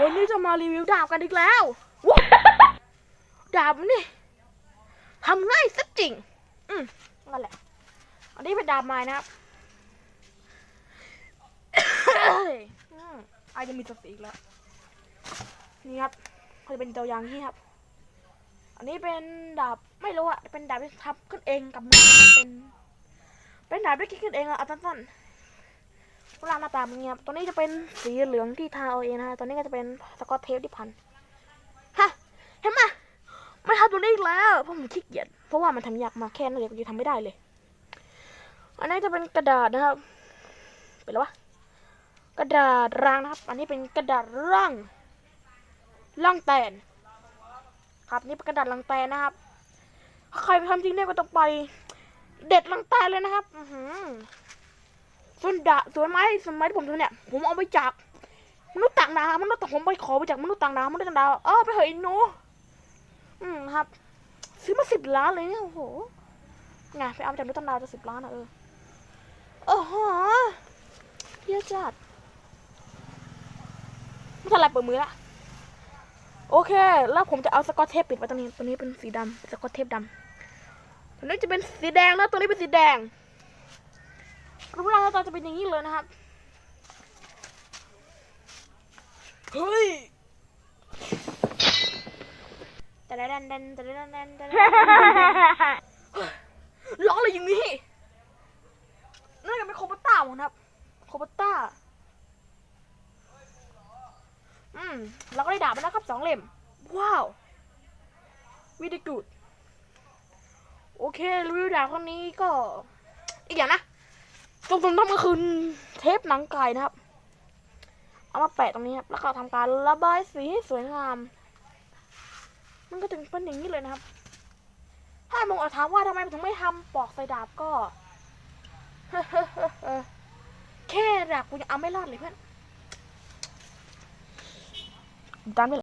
มารีวิวดาบกันอีกแล้วว้าวดาบมันนี่ทำง่ายสักจริง อืมนั่นแหละ อันนี้เป็นดาบไม้นะครับอืมอาจจะมีสติอีกแล้ว นี่ครับเขาจะเป็นตัวอย่างที่ครับ อันนี้เป็นดาบไม่รู้อะเป็นดาบที่ทำขึ้นเองกับมือนะครับเป็น เป็นดาบที่คิดขึ้นเองอะเอาสั้นๆ เวลาหน้าตาเป็นอย่างเงี้ยบตัวนี้จะเป็นสีเหลืองที่ทาเอาเองนะฮะตัวนี้ก็จะเป็นสกอตเทปที่พันฮะเห็นไหมไม่ทำตัวนี้อีกแล้วเพราะผมขี้เกียจเพราะว่ามันทำยากมากแค่นั้นเลยกูยังทำไม่ได้เลย อันนี้จะเป็นกระดาษนะครับ เป็นแล้ววะกระดาษรางนะครับ อันนี้เป็นกระดาษร่างร่างแตน ครับนี่เป็นกระดาษลังแตนนะครับใครไปทำจริงเนี่ยก็ต้องไป เด็ดลังแตนเลยนะครับ อือหือ ส่วนดาส่วนไม้ส่วนไม้ที่ผมทำเนี่ย ผมเอาไปจากมนุษย์ต่างดาวมนุษย์ต่างผมไปขอไปจากมนุษย์ต่างดาวมนุษย์ต่างดาวเออไปเหอะไอ้หนูอืมครับ ซื้อมาสิบล้านเลยเนี่ยโอ้โหไงไปเอาจากมนุษย์ต่างดาวจะสิบล้านอะเออโอ้โหเพี้ยจัดไม่ทันไรเปิดมือละโอเค แล้วผมจะเอาสกอตเทปปิดไว้ตรงนี้ตัวนี้เป็นสีดำสกอตเทปดำตัวนี้จะเป็นสีแดงแล้วตัวนี้เป็นสีแดงางหน้าตาจะเป็นอย่างนี้เลยนะครับ เฮ้ยแต่ละดันดันแต่ละดันดันแต่ละดันล้ออะไรอย่างนี้นั่นก็เป็นโคบต้าผมนะครับ โคบต้า อืมเราก็ได้ดาบมาแล้วครับสองเล่ม ว้าววิดีกูดโอเครีวิวดาบครั้งนี้ก็ อีกอย่างนะ ตรงๆทำก็คือเทปหนังไก่นะครับ เอามาแปะตรงนี้ครับ แล้วก็ทำการระบายสีให้สวยงาม มันก็ถึงเป็นอย่างนี้เลยนะครับ ถ้ามงอาถามว่าทำไมถึงไม่ทำปอกใส่ดาบก็แค่ดาบกูยังเอาไม่รอดเลยเพื่อน done with it.